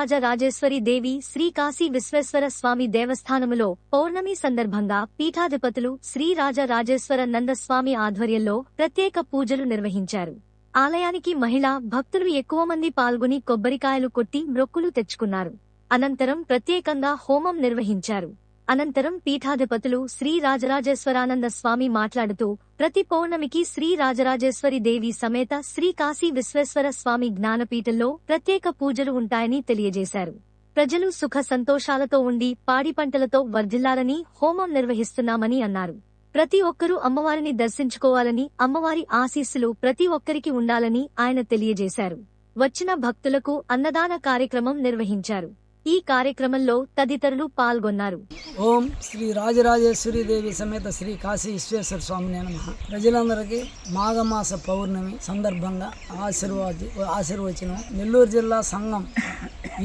రాజరాజేశ్వరి దేవి శ్రీ కాశీ విశ్వేశ్వర స్వామి దేవస్థానములో పౌర్ణమి సందర్భంగా పీఠాధిపతులు శ్రీ రాజరాజేశ్వర నందస్వామి ఆధ్వర్యంలో ప్రత్యేక పూజలు నిర్వహించారు. ఆలయానికి మహిళా భక్తులు ఎక్కువ మంది పాల్గొని కొబ్బరికాయలు కొట్టి మ్రొక్కులు తెచ్చుకున్నారు. అనంతరం ప్రత్యేకంగా హోమం నిర్వహించారు. అనంతరం పీఠాధిపతులు శ్రీ రాజరాజేశ్వరానంద స్వామి మాట్లాడుతూ ప్రతి పౌర్ణమికి శ్రీ రాజరాజేశ్వరి దేవి సమేత శ్రీ కాశీ విశ్వేశ్వర స్వామి జ్ఞానపీఠంలో ప్రత్యేక పూజలు ఉంటాయని తెలియజేశారు. ప్రజలు సుఖ సంతోషాలతో ఉండి పాడి పంటలతో వర్ధిల్లాలని హోమం నిర్వహిస్తున్నామని అన్నారు. ప్రతి ఒక్కరూ అమ్మవారిని దర్శించుకోవాలని అమ్మవారి ఆశీస్సులు ప్రతి ఒక్కరికి ఉండాలని ఆయన తెలియజేశారు. వచ్చిన భక్తులకు అన్నదాన కార్యక్రమం నిర్వహించారు. ఈ కార్యక్రమంలో తదితరులు పాల్గొన్నారు. ఓం శ్రీ రాజరాజేశ్వరి దేవి సమేత శ్రీ కాశీ విశ్వేశ్వర స్వామి నమ. ప్రజలందరికీ మాఘమాస పౌర్ణమి సందర్భంగా ఆశీర్వాది ఆశీర్వచనం. నెల్లూరు జిల్లా సంఘం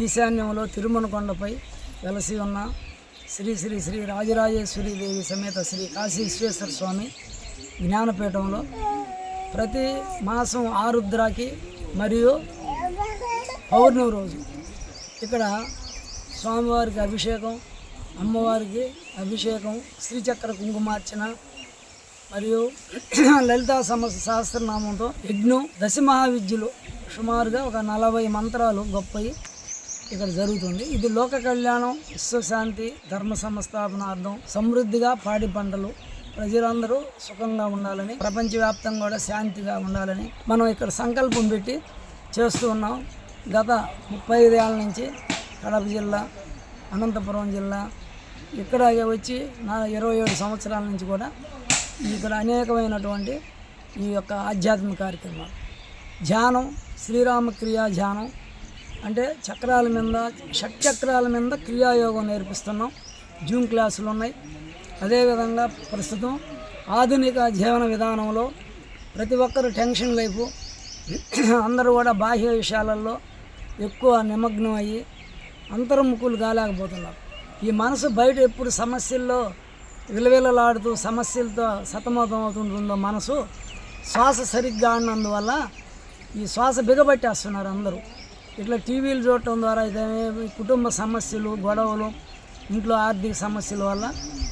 ఈశాన్యంలో తిరుమలకొండపై వెలసి ఉన్న శ్రీ శ్రీ శ్రీ రాజరాజేశ్వరి దేవి సమేత శ్రీ కాశీ విశ్వేశ్వర స్వామి జ్ఞానపీఠంలో ప్రతి మాసం ఆరుద్రాకి మరియు పౌర్ణమి రోజు ఇక్కడ స్వామివారికి అభిషేకం అమ్మవారికి అభిషేకం శ్రీచక్ర కుంకుమార్చన మరియు లలితా సమ సహస్రనామంతో యజ్ఞం దశమహావిద్యులు సుమారుగా ఒక నలభై మంత్రాలు గొప్పవి ఇక్కడ జరుగుతుంది. ఇది లోక కళ్యాణం విశ్వశాంతి ధర్మ సంస్థాపనార్థం సమృద్ధిగా పాడి పంటలు ప్రజలందరూ సుఖంగా ఉండాలని ప్రపంచవ్యాప్తంగా కూడా శాంతిగా ఉండాలని మనం ఇక్కడ సంకల్పం పెట్టి చేస్తూ ఉన్నాం. గత ముప్పై ఐదేళ్ళ నుంచి కడప జిల్లా అనంతపురం జిల్లా ఇక్కడ వచ్చి నా ఇరవై ఏడు సంవత్సరాల నుంచి కూడా ఇక్కడ అనేకమైనటువంటి ఈ యొక్క ఆధ్యాత్మిక కార్యక్రమాలు. ధ్యానం శ్రీరామక్రియా ధ్యానం అంటే చక్రాల మీద షట్చక్రాల మీద క్రియాయోగం నేర్పిస్తున్నాం. జూమ్ క్లాసులు ఉన్నాయి. అదేవిధంగా ప్రస్తుతం ఆధునిక జీవన విధానంలో ప్రతి ఒక్కరు టెన్షన్ లైఫ్. అందరూ కూడా బాహ్య విషయాలలో ఎక్కువ నిమగ్నం అయ్యి అంతర్ముఖులు కాలేకపోతున్నారు. ఈ మనసు బయట ఎప్పుడు సమస్యల్లో విలవిలలాడుతూ సమస్యలతో సతమతం అవుతుంటుందో మనసు శ్వాస సరిగ్గా ఆడినందువల్ల ఈ శ్వాస బిగబట్టేస్తున్నారు అందరూ. ఇట్లా టీవీలు చూడటం ద్వారా అయితే కుటుంబ సమస్యలు గొడవలు ఇంట్లో ఆర్థిక సమస్యల వల్ల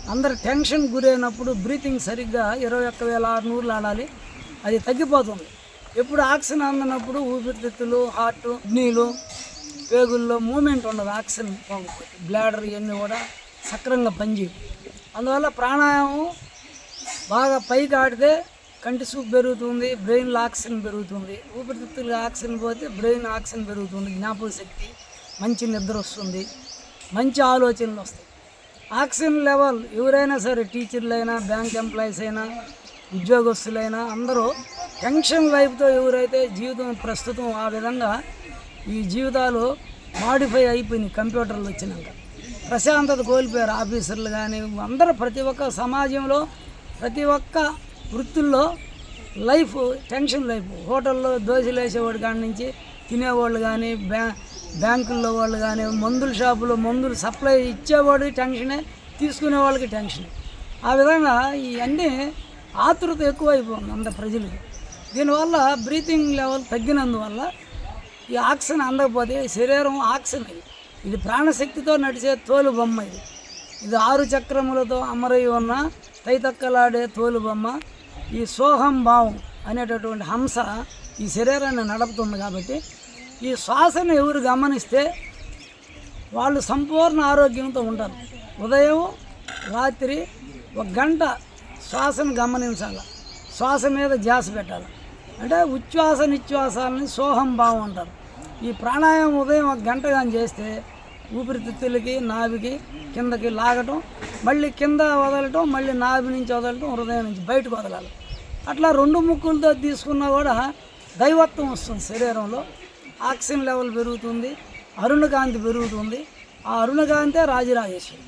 అందరు టెన్షన్ గురైనప్పుడు బ్రీతింగ్ సరిగ్గా ఇరవై ఒక్క వేల ఆరు నూరులు ఆడాలి. అది తగ్గిపోతుంది. ఎప్పుడు ఆక్సిజన్ అందినప్పుడు ఊపిరితిత్తులు హార్ట్ కిడ్నీలు పేగుల్లో మూమెంట్ ఉండదు ఆక్సిజన్ బ్లాడర్ ఇవన్నీ కూడా సక్రంగా పనిచేయవు. అందువల్ల ప్రాణాయామం బాగా పైకి ఆడితే కంటి చూపు పెరుగుతుంది బ్రెయిన్లో ఆక్సిజన్ పెరుగుతుంది. ఊపిరితిత్తులు ఆక్సిజన్ పోతే బ్రెయిన్ ఆక్సిజన్ పెరుగుతుంది జ్ఞాపక శక్తి మంచి నిద్ర వస్తుంది మంచి ఆలోచనలు వస్తాయి. ఆక్సిజన్ లెవెల్ ఎవరైనా సరే టీచర్లైనా బ్యాంక్ ఎంప్లాయీస్ అయినా ఉద్యోగస్తులైనా అందరూ టెన్షన్ లైఫ్తో ఎవరైతే జీవితం ప్రస్తుతం ఆ విధంగా ఈ జీవితాలు మాడిఫై అయిపోయినాయి కంప్యూటర్లు వచ్చినాక. ప్రశాంతత కోల్పోయారు ఆఫీసర్లు కానీ అందరూ ప్రతి ఒక్క సమాజంలో ప్రతి ఒక్క వృత్తుల్లో లైఫ్ టెన్షన్ లైఫ్. హోటల్లో దోశలు వేసేవాడు కాడి నుంచి తినేవాళ్ళు కానీ బ్యా బ్యాంకుల్లో వాళ్ళు కానీ మందుల షాపులో మందులు సప్లై ఇచ్చేవాడికి టెన్షనే తీసుకునే వాళ్ళకి టెన్షన్. ఆ విధంగా ఇవన్నీ ఆతృత ఎక్కువైపోయింది అంత ప్రజలకి. దీనివల్ల బ్రీతింగ్ లెవెల్ తగ్గినందువల్ల ఈ ఆక్సిజన్ అందకపోతే శరీరం ఆక్సిజన్ ఇది. ఇది ప్రాణశక్తితో నడిచే తోలు బొమ్మ ఇది. ఇది ఆరు చక్రములతో అమరై ఉన్న తైతక్కలాడే తోలు బొమ్మ. ఈ సోహం భావం అనేటటువంటి హంస ఈ శరీరాన్ని నడుపుతుంది కాబట్టి ఈ శ్వాసను ఎవరు గమనిస్తే వాళ్ళు సంపూర్ణ ఆరోగ్యంతో ఉంటారు. ఉదయం రాత్రి ఒక గంట శ్వాసను గమనించాలి. శ్వాస మీద జాస పెట్టాలి. అంటే ఉచ్ఛ్వాస నిశ్వాసాలని సోహం భావం అంటారు. ఈ ప్రాణాయామం ఉదయం ఒక గంట కానీ చేస్తే ఊపిరితిత్తులకి నాభికి కిందకి లాగటం మళ్ళీ కింద వదలటం మళ్ళీ నాభి నుంచి వదలటం హృదయం నుంచి బయటకు వదలాలి. అట్లా రెండు ముక్కులతో తీసుకున్నా కూడా దైవత్వం వస్తుంది శరీరంలో. ఆక్సిజన్ లెవెల్ పెరుగుతుంది అరుణకాంతి పెరుగుతుంది. ఆ అరుణకాంతే రాజరాజేశ్వరి.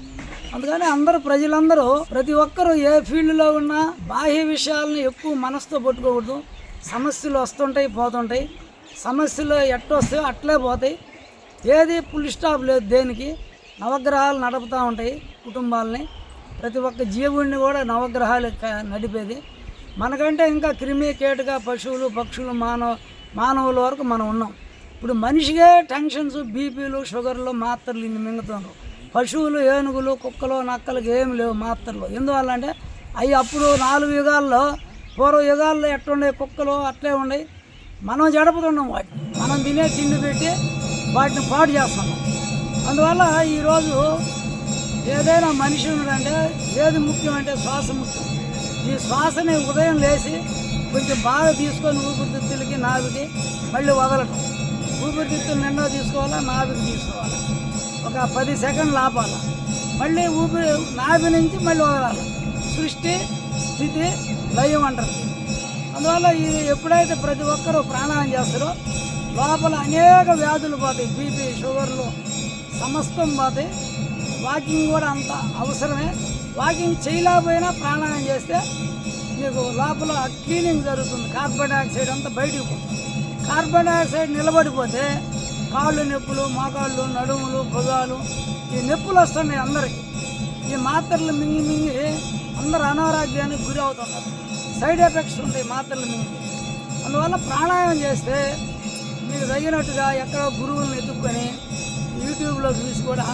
అందుకని అందరూ ప్రజలందరూ ప్రతి ఒక్కరూ ఏ ఫీల్డ్లో ఉన్నా బాహ్య విషయాలను ఎక్కువ మనసుతో పట్టుకోకూడదు. సమస్యలు వస్తుంటాయి పోతుంటాయి. సమస్యలు ఎట్టొస్తాయో అట్లే పోతాయి. ఏది ఫుల్ స్టాప్ లేదు దేనికి. నవగ్రహాలు నడుపుతూ ఉంటాయి కుటుంబాలని. ప్రతి ఒక్క జీవుడిని కూడా నవగ్రహాలు నడిపేది. మనకంటే ఇంకా క్రిమి కీటక పశువులు పక్షులు మానవ మానవుల వరకు మనం ఉన్నాం. ఇప్పుడు మనిషికే టెన్షన్స్ బీపీలు షుగర్లు మాత్రలు ఇన్ని మింగుతున్నారు పశువులు ఏనుగులు కుక్కలు నక్కలకి ఏమి లేవు మాత్రలు. ఎందువల్ల అంటే అవి అప్పుడు నాలుగు యుగాల్లో పూర్వ యుగాల్లో ఎట్లుండే కుక్కలు అట్లే ఉన్నాయి మనం జడుపుతున్నాం వాటిని. మనం తినే తిండి పెట్టి వాటిని పాడు చేస్తున్నాం. అందువల్ల ఈరోజు ఏదైనా మనిషి ఉన్నాడంటే ఏది ముఖ్యం అంటే శ్వాస ముఖ్యం. ఈ శ్వాసని ఉదయం లేచి కొంచెం బాగా తీసుకొని ఊపిరితిత్తులకి నాభికి మళ్ళీ వదలటం. ఊపిరితిత్తులు నిండా తీసుకోవాలా నాభికి తీసుకోవాలా? ఒక పది సెకండ్లు ఆపాలి మళ్ళీ ఊపిరి నాభి నుంచి మళ్ళీ వదలాలి? సృష్టి స్థితి లయం అంటారు. అందువల్ల ఇది ఎప్పుడైతే ప్రతి ఒక్కరూ ప్రాణాయం చేస్తారో లోపల అనేక వ్యాధులు పోతాయి. బీపీ షుగర్లు సమస్తం పోతాయి. వాకింగ్ కూడా అంత అవసరమే. వాకింగ్ చేయలేకపోయినా ప్రాణాయం చేస్తే మీకు లోపల క్లీనింగ్ జరుగుతుంది. కార్బన్ డైఆక్సైడ్ అంతా బయటికి పోతుంది. కార్బన్ డైఆక్సైడ్ నిలబడిపోతే కాళ్ళు నొప్పులు మోకాళ్ళు నడుములు భుజాలు ఈ నొప్పులు వస్తున్నాయి అందరికీ. ఈ మాత్రలు మింగి మింగి అందరు అనారోగ్యానికి గురి అవుతున్నారు. సైడ్ ఎఫెక్ట్స్ ఉంటాయి మాత్రలు మింగి అందువల్ల ప్రాణాయామం చేస్తే మీకు తగినట్టుగా ఎక్కడో గురువులను ఎత్తుక్కొని యూట్యూబ్లో చూసి కూడా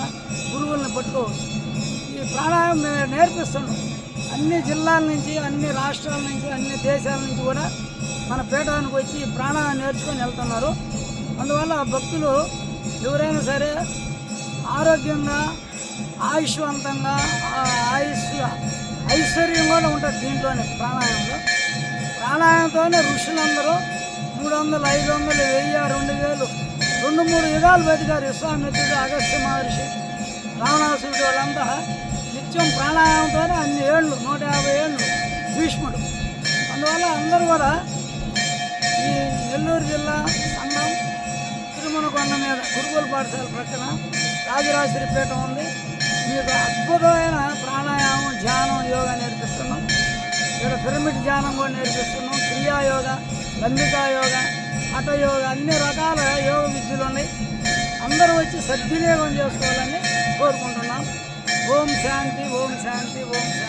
గురువుల్ని పట్టుకోవచ్చు. ఈ ప్రాణాయామం మేము నేర్పిస్తున్నాం. అన్ని జిల్లాల నుంచి అన్ని రాష్ట్రాల నుంచి అన్ని దేశాల నుంచి కూడా మన పీఠానికి వచ్చి ఈ ప్రాణాయామం నేర్చుకొని వెళ్తున్నారు. అందువల్ల భక్తులు ఎవరైనా సరే ఆరోగ్యంగా ఆయుష్వంతంగా ఆయుష్ ఐశ్వర్యం కూడా ఉంటుంది దీంట్లోనే ప్రాణాయామంలో. ప్రాణాయామంతోనే ఋషులందరూ మూడు వందలు ఐదు వందలు వెయ్యి రెండు వేలు రెండు మూడు విధాలు బతికారు. విశ్వామిత్రుడు అగస్త్య మహర్షి రావణాసురుడు వాళ్ళంతా నిత్యం ప్రాణాయామంతోనే అన్ని ఏళ్ళు నూట యాభై ఏళ్ళు భీష్ముడు. అందువల్ల అందరూ కూడా ఈ నెల్లూరు జిల్లా సంఘం తిరుమల కొండ మీద గురుకుల పాఠశాల ప్రక్కన రాజరాజేశ్వరి ఉంది. మీకు అద్భుతమైన ప్రాణాయామం ధ్యానం యోగా నేర్పిస్తున్నాం. ఇక్కడ పిరమిడ్ ధ్యానం కూడా నేర్పిస్తున్నాం. క్రియాయోగ లంబికా యోగ హటయోగా అన్ని రకాల యోగ విద్యలు ఉన్నాయి. అందరూ వచ్చి సద్వినియోగం చేసుకోవాలని కోరుకుంటున్నాం. ఓం శాంతి ఓం శాంతి ఓం శాంతి.